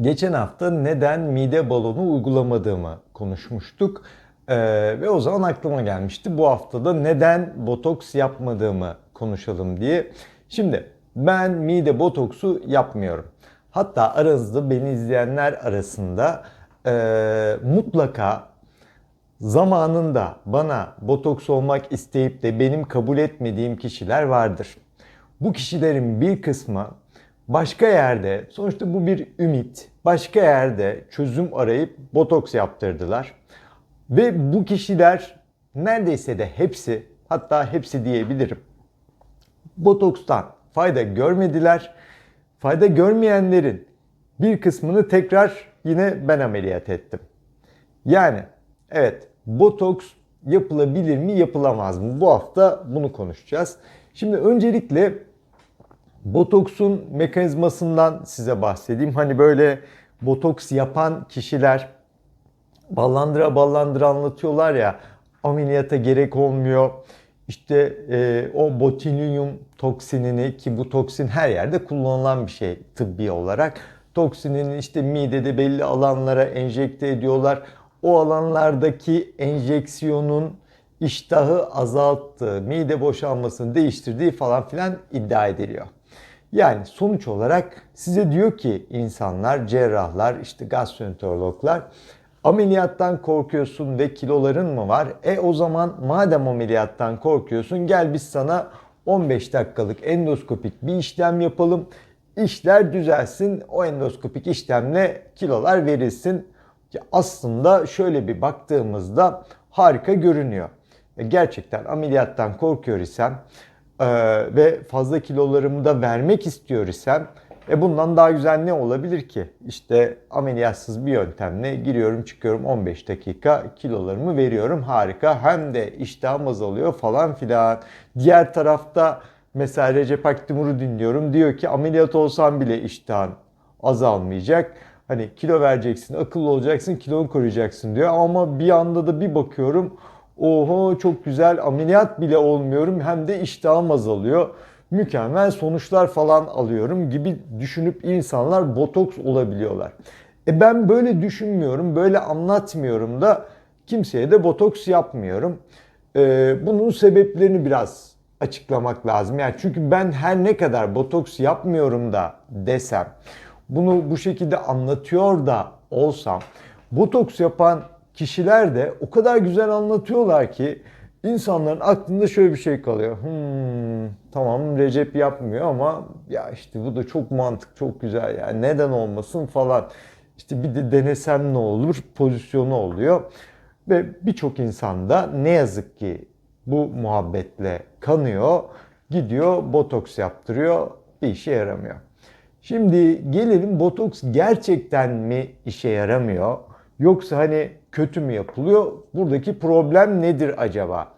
Geçen hafta neden mide balonu uygulamadığımı konuşmuştuk. Ee, ve o zaman aklıma gelmişti. Bu haftada neden botoks yapmadığımı konuşalım diye. Şimdi ben mide botoksu yapmıyorum. Hatta aranızda beni izleyenler arasında e, mutlaka zamanında bana botoks olmak isteyip de benim kabul etmediğim kişiler vardır. Bu kişilerin bir kısmı başka yerde, sonuçta bu bir ümit, başka yerde çözüm arayıp botoks yaptırdılar. Ve bu kişiler neredeyse de hepsi, hatta hepsi diyebilirim, botokstan fayda görmediler. Fayda görmeyenlerin bir kısmını tekrar yine ben ameliyat ettim. Yani evet botoks yapılabilir mi yapılamaz mı? Bu hafta bunu konuşacağız. Şimdi öncelikle botoksun mekanizmasından size bahsedeyim. Hani böyle botoks yapan kişiler ballandıra ballandıra anlatıyorlar ya ameliyata gerek olmuyor. İşte e, o botulinum toksinini ki bu toksin her yerde kullanılan bir şey tıbbi olarak. Toksinini işte midede belli alanlara enjekte ediyorlar. O alanlardaki enjeksiyonun iştahı azalttığı, mide boşalmasını değiştirdiği falan filan iddia ediliyor. Yani sonuç olarak size diyor ki insanlar, cerrahlar, işte gastroenterologlar ameliyattan korkuyorsun ve kiloların mı var? E o zaman madem ameliyattan korkuyorsun gel biz sana 15 dakikalık endoskopik bir işlem yapalım. İşler düzelsin. O endoskopik işlemle kilolar verilsin. Aslında şöyle bir baktığımızda harika görünüyor. E, gerçekten ameliyattan korkuyor isem e, ve fazla kilolarımı da vermek istiyor isem e bundan daha güzel ne olabilir ki? İşte ameliyatsız bir yöntemle giriyorum çıkıyorum 15 dakika kilolarımı veriyorum harika hem de iştahım azalıyor falan filan. Diğer tarafta mesela Recep Aktimur'u dinliyorum diyor ki ameliyat olsam bile iştahın azalmayacak. Hani kilo vereceksin, akıllı olacaksın, kilonu koruyacaksın diyor. Ama bir anda da bir bakıyorum oho çok güzel ameliyat bile olmuyorum hem de iştahım azalıyor mükemmel sonuçlar falan alıyorum gibi düşünüp insanlar botoks olabiliyorlar. E ben böyle düşünmüyorum, böyle anlatmıyorum da kimseye de botoks yapmıyorum. E, bunun sebeplerini biraz açıklamak lazım. Yani çünkü ben her ne kadar botoks yapmıyorum da desem, bunu bu şekilde anlatıyor da olsam, botoks yapan kişiler de o kadar güzel anlatıyorlar ki insanların aklında şöyle bir şey kalıyor. Hmm, tamam Recep yapmıyor ama ya işte bu da çok mantık, çok güzel yani neden olmasın falan. İşte bir de denesem ne olur pozisyonu oluyor. Ve birçok insanda ne yazık ki bu muhabbetle kanıyor, gidiyor botoks yaptırıyor, bir işe yaramıyor. Şimdi gelelim botoks gerçekten mi işe yaramıyor? Yoksa hani kötü mü yapılıyor? Buradaki problem nedir acaba?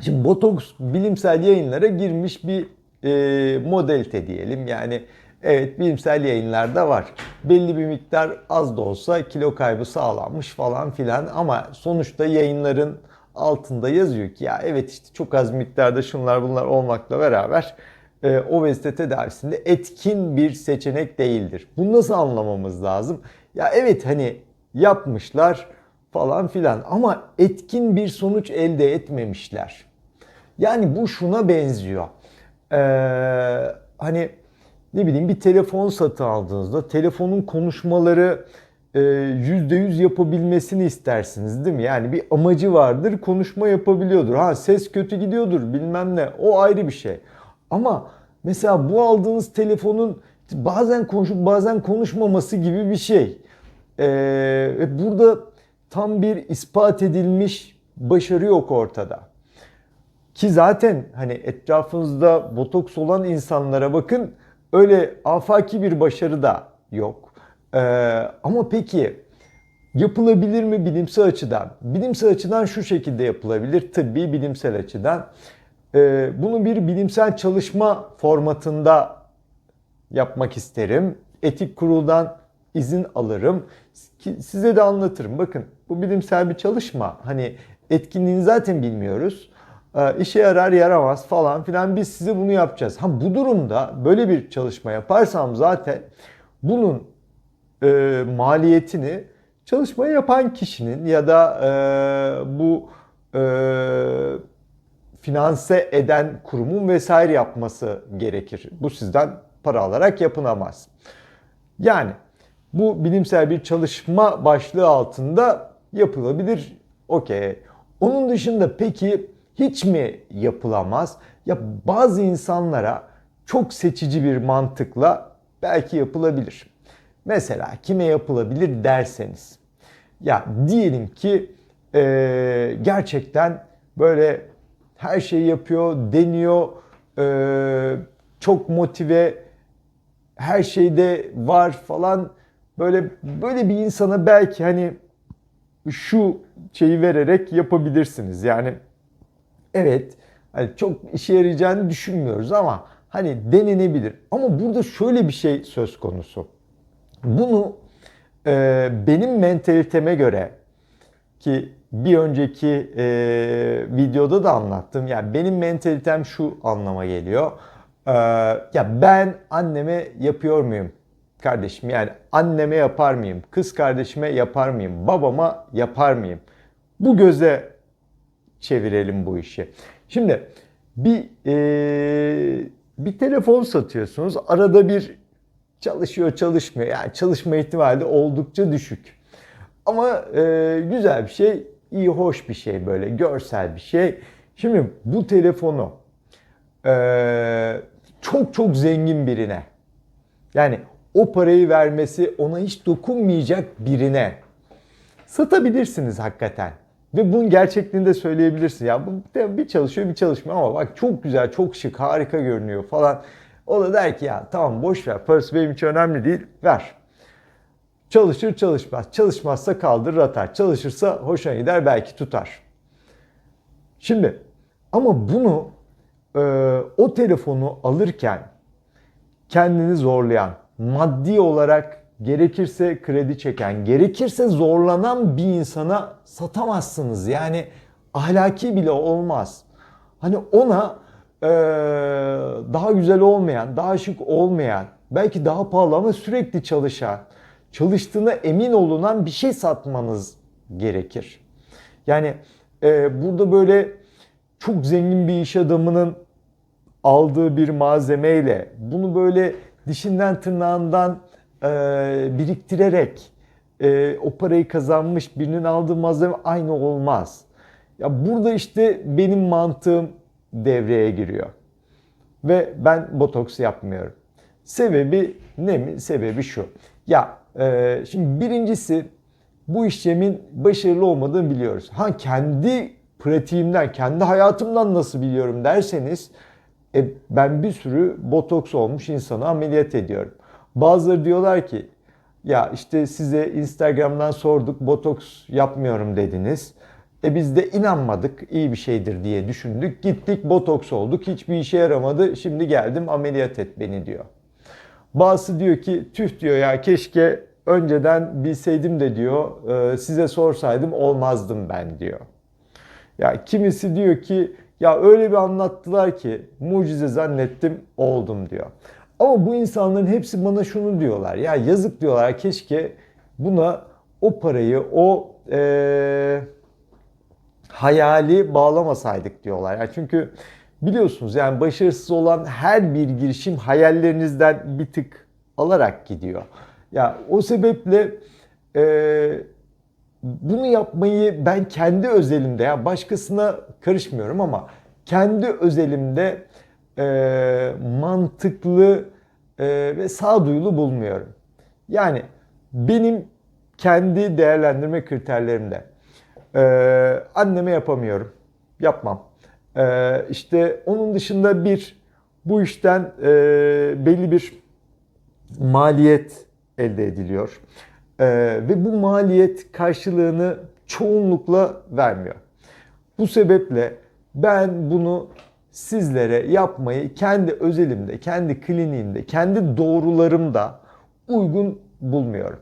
Şimdi botoks bilimsel yayınlara girmiş bir e, modalite diyelim. Yani evet bilimsel yayınlarda var. Belli bir miktar az da olsa kilo kaybı sağlanmış falan filan ama sonuçta yayınların altında yazıyor ki ya evet işte çok az miktarda şunlar bunlar olmakla beraber e, obezite tedavisinde etkin bir seçenek değildir. Bunu nasıl anlamamız lazım? Ya evet hani yapmışlar falan filan ama etkin bir sonuç elde etmemişler. Yani bu şuna benziyor. Ee, hani ne bileyim bir telefon satın aldığınızda telefonun konuşmaları yüzde yüz yapabilmesini istersiniz değil mi? Yani bir amacı vardır konuşma yapabiliyordur. Ha ses kötü gidiyordur bilmem ne o ayrı bir şey. Ama mesela bu aldığınız telefonun bazen konuşup bazen konuşmaması gibi bir şey. Ee, burada tam bir ispat edilmiş başarı yok ortada. Ki zaten hani etrafınızda botoks olan insanlara bakın öyle afaki bir başarı da yok. Ee, ama peki yapılabilir mi bilimsel açıdan? Bilimsel açıdan şu şekilde yapılabilir tıbbi bilimsel açıdan. Ee, bunu bir bilimsel çalışma formatında yapmak isterim. Etik kuruldan izin alırım. Size de anlatırım. Bakın bu bilimsel bir çalışma. Hani etkinliğini zaten bilmiyoruz. E, işe yarar yaramaz falan filan biz size bunu yapacağız. Ha bu durumda böyle bir çalışma yaparsam zaten bunun e, maliyetini çalışma yapan kişinin ya da e, bu e, finanse eden kurumun vesaire yapması gerekir. Bu sizden para alarak yapılamaz. Yani bu bilimsel bir çalışma başlığı altında yapılabilir. Okey. Onun dışında peki hiç mi yapılamaz? Ya bazı insanlara çok seçici bir mantıkla belki yapılabilir. Mesela kime yapılabilir derseniz. Ya diyelim ki e, gerçekten böyle her şeyi yapıyor, deniyor, e, çok motive, her şeyde var falan. Böyle böyle bir insana belki hani şu şeyi vererek yapabilirsiniz. Yani evet hani çok işe yarayacağını düşünmüyoruz ama hani denenebilir. Ama burada şöyle bir şey söz konusu. Bunu e, benim mentaliteme göre ki bir önceki e, videoda da anlattım. Yani benim mentalitem şu anlama geliyor. E, ya ben anneme yapıyor muyum? Kardeşim yani anneme yapar mıyım? Kız kardeşime yapar mıyım? Babama yapar mıyım? Bu göze çevirelim bu işi. Şimdi bir e, bir telefon satıyorsunuz. Arada bir çalışıyor çalışmıyor. Yani çalışma ihtimali oldukça düşük. Ama e, güzel bir şey, iyi hoş bir şey böyle görsel bir şey. Şimdi bu telefonu e, çok çok zengin birine yani o parayı vermesi ona hiç dokunmayacak birine satabilirsiniz hakikaten. Ve bunun gerçekliğini de söyleyebilirsin. Ya bu bir çalışıyor bir çalışmıyor ama bak çok güzel, çok şık, harika görünüyor falan. O da der ki ya tamam boş ver parası benim için önemli değil ver. Çalışır çalışmaz. Çalışmazsa kaldırır atar. Çalışırsa hoşuna gider belki tutar. Şimdi ama bunu e, o telefonu alırken kendini zorlayan, maddi olarak gerekirse kredi çeken, gerekirse zorlanan bir insana satamazsınız. Yani ahlaki bile olmaz. Hani ona e, daha güzel olmayan, daha şık olmayan, belki daha pahalı ama sürekli çalışan, çalıştığına emin olunan bir şey satmanız gerekir. Yani e, burada böyle çok zengin bir iş adamının aldığı bir malzemeyle bunu böyle dişinden tırnağından e, biriktirerek e, o parayı kazanmış birinin aldığı malzeme aynı olmaz. Ya burada işte benim mantığım devreye giriyor. Ve ben botoks yapmıyorum. Sebebi ne mi? Sebebi şu. Ya e, şimdi birincisi bu işlemin başarılı olmadığını biliyoruz. Ha kendi pratiğimden, kendi hayatımdan nasıl biliyorum derseniz e, ben bir sürü botoks olmuş insanı ameliyat ediyorum. Bazıları diyorlar ki ya işte size Instagram'dan sorduk botoks yapmıyorum dediniz. E biz de inanmadık iyi bir şeydir diye düşündük. Gittik botoks olduk hiçbir işe yaramadı. Şimdi geldim ameliyat et beni diyor. Bazısı diyor ki tüh diyor ya keşke önceden bilseydim de diyor e, size sorsaydım olmazdım ben diyor. Ya kimisi diyor ki ya öyle bir anlattılar ki mucize zannettim oldum diyor. Ama bu insanların hepsi bana şunu diyorlar. Ya yazık diyorlar keşke buna o parayı o e, hayali bağlamasaydık diyorlar. Yani çünkü biliyorsunuz yani başarısız olan her bir girişim hayallerinizden bir tık alarak gidiyor. Ya o sebeple e, bunu yapmayı ben kendi özelimde ya başkasına karışmıyorum ama kendi özelimde e, mantıklı e, ve sağduyulu bulmuyorum. Yani benim kendi değerlendirme kriterlerimde e, anneme yapamıyorum, yapmam. E, işte onun dışında bir bu işten e, belli bir maliyet elde ediliyor. Ee, ve bu maliyet karşılığını çoğunlukla vermiyor. Bu sebeple ben bunu sizlere yapmayı kendi özelimde, kendi kliniğimde, kendi doğrularımda uygun bulmuyorum.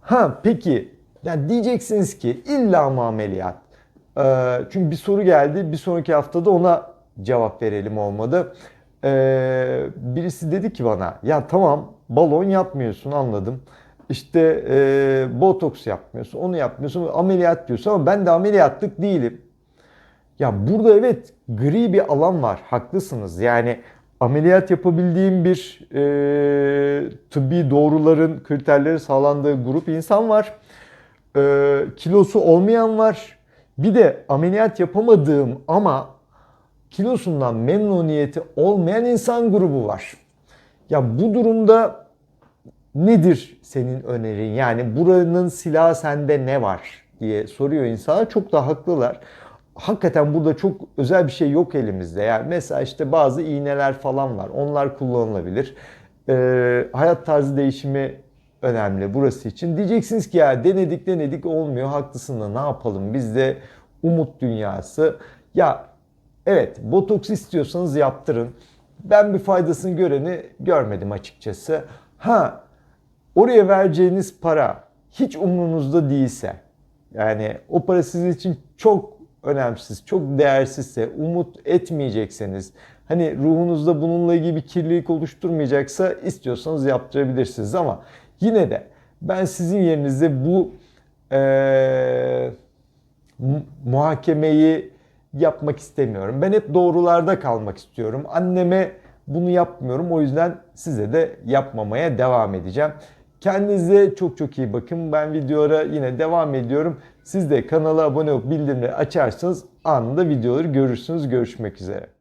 Ha peki yani diyeceksiniz ki illa mı ameliyat? Ee, çünkü bir soru geldi bir sonraki haftada ona cevap verelim olmadı. Ee, birisi dedi ki bana ya tamam balon yapmıyorsun anladım. İşte e, botoks yapmıyorsun, onu yapmıyorsun, ameliyat diyorsun ama ben de ameliyatlık değilim. Ya burada evet gri bir alan var. Haklısınız. Yani ameliyat yapabildiğim bir e, tıbbi doğruların kriterleri sağlandığı grup insan var. E, kilosu olmayan var. Bir de ameliyat yapamadığım ama kilosundan memnuniyeti olmayan insan grubu var. Ya bu durumda nedir senin önerin? Yani buranın silahı sende ne var diye soruyor insanlar. Çok da haklılar. Hakikaten burada çok özel bir şey yok elimizde. Yani mesela işte bazı iğneler falan var. Onlar kullanılabilir. Ee, hayat tarzı değişimi önemli burası için. Diyeceksiniz ki ya denedik denedik olmuyor. Haklısın da ne yapalım? Bizde umut dünyası. Ya evet botoks istiyorsanız yaptırın. Ben bir faydasını göreni görmedim açıkçası. Ha oraya vereceğiniz para hiç umrunuzda değilse yani o para sizin için çok önemsiz, çok değersizse, umut etmeyecekseniz, hani ruhunuzda bununla ilgili bir kirlilik oluşturmayacaksa istiyorsanız yaptırabilirsiniz ama yine de ben sizin yerinizde bu mu- muhakemeyi yapmak istemiyorum. Ben hep doğrularda kalmak istiyorum. Anneme bunu yapmıyorum. O yüzden size de yapmamaya devam edeceğim. Kendinize çok çok iyi bakın. Ben videolara yine devam ediyorum. Siz de kanala abone olup bildirimleri açarsanız anında videoları görürsünüz. Görüşmek üzere.